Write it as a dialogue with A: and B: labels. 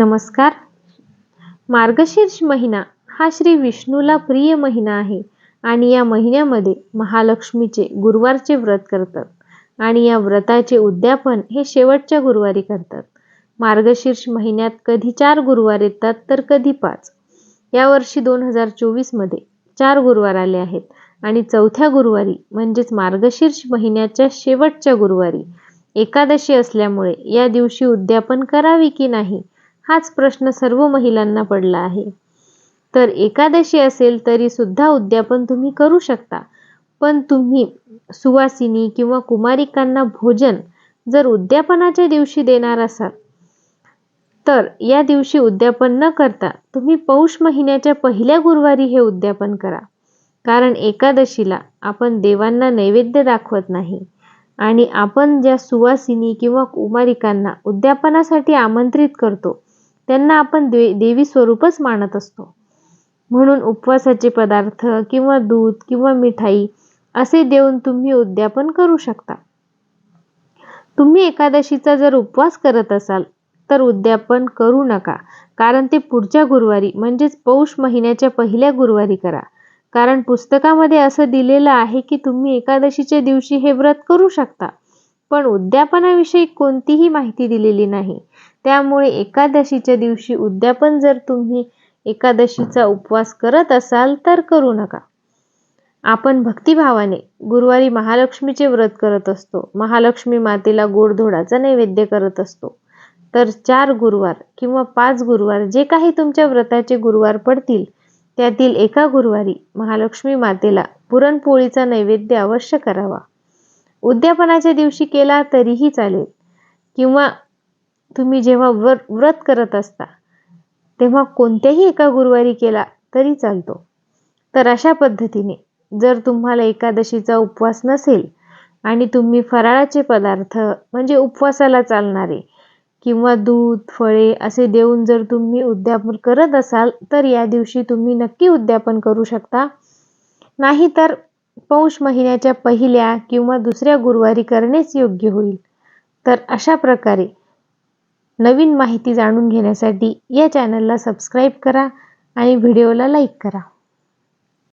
A: नमस्कार. मार्गशीर्ष महिना हा श्री विष्णूला प्रिय महिना आहे आणि या महिन्यामध्ये महालक्ष्मीचे गुरुवारचे व्रत करतात आणि या व्रताचे उद्यापन हे शेवटच्या गुरुवारी करतात. मार्गशीर्ष महिन्यात कधी चार गुरुवार येतात तर कधी पाच. यावर्षी दोन हजार चोवीसमध्ये चार गुरुवार आले आहेत आणि चौथ्या गुरुवारी म्हणजेच मार्गशीर्ष महिन्याच्या शेवटच्या गुरुवारी एकादशी असल्यामुळे या दिवशी उद्यापन करावी की नाही हाच प्रश्न सर्व महिलांना पडला आहे. तर एकादशी असेल तरी सुद्धा उद्यापन तुम्ही करू शकता. पण तुम्ही सुवासिनी किंवा कुमारिकांना भोजन जर उद्यापनाच्या दिवशी देणार असाल तर या दिवशी उद्यापन न करता तुम्ही पौष महिन्याच्या पहिल्या गुरुवारी हे उद्यापन करा. कारण एकादशीला आपण देवांना नैवेद्य दाखवत नाही. आणि आपण ज्या सुवासिनी किंवा कुमारिकांना उद्यापनासाठी आमंत्रित करतो त्यांना आपण दे देवी स्वरूपच मानत असतो. म्हणून उपवासाचे पदार्थ किंवा दूध किंवा मिठाई असे देऊन तुम्ही उद्यापन करू शकता. तुम्ही एकादशीचा जर उपवास करत असाल तर उद्यापन करू नका. कारण ते पुढच्या गुरुवारी म्हणजेच पौष महिन्याच्या पहिल्या गुरुवारी करा. कारण पुस्तकामध्ये असं दिलेलं आहे की तुम्ही एकादशीच्या दिवशी हे व्रत करू शकता. पण उद्यापनाविषयी कोणतीही माहिती दिलेली नाही. त्यामुळे एकादशीच्या दिवशी उद्यापन जर तुम्ही एकादशीचा उपवास करत असाल तर करू नका. आपण भक्तिभावाने गुरुवारी महालक्ष्मीचे व्रत करत असतो. महालक्ष्मी मातेला गोडधोडाचा नैवेद्य करत असतो. तर चार गुरुवार किंवा पाच गुरुवार जे काही तुमच्या व्रताचे गुरुवार पडतील त्यातील एका गुरुवारी महालक्ष्मी मातेला पुरणपोळीचा नैवेद्य अवश्य करावा. उद्यापनाच्या दिवशी केला तरीही चालेल. किंवा तुम्ही जेव्हा व्र व्रत करत असता तेव्हा कोणत्याही एका गुरुवारी केला तरी चालतो. तर अशा पद्धतीने जर तुम्हाला एकादशीचा उपवास नसेल आणि तुम्ही फराळाचे पदार्थ म्हणजे उपवासाला चालणारे किंवा दूध फळे असे देऊन जर तुम्ही उद्यापन करत असाल तर या दिवशी तुम्ही नक्की उद्यापन करू शकता. नाहीतर पौष महिन्याच्या पहिल्या किंवा दुसऱ्या गुरुवारी करणेच योग्य होईल. तर अशा प्रकारे नवीन माहिती जाणून घेण्यासाठी या चॅनलला सबस्क्राईब करा आणि व्हिडिओला लाईक करा.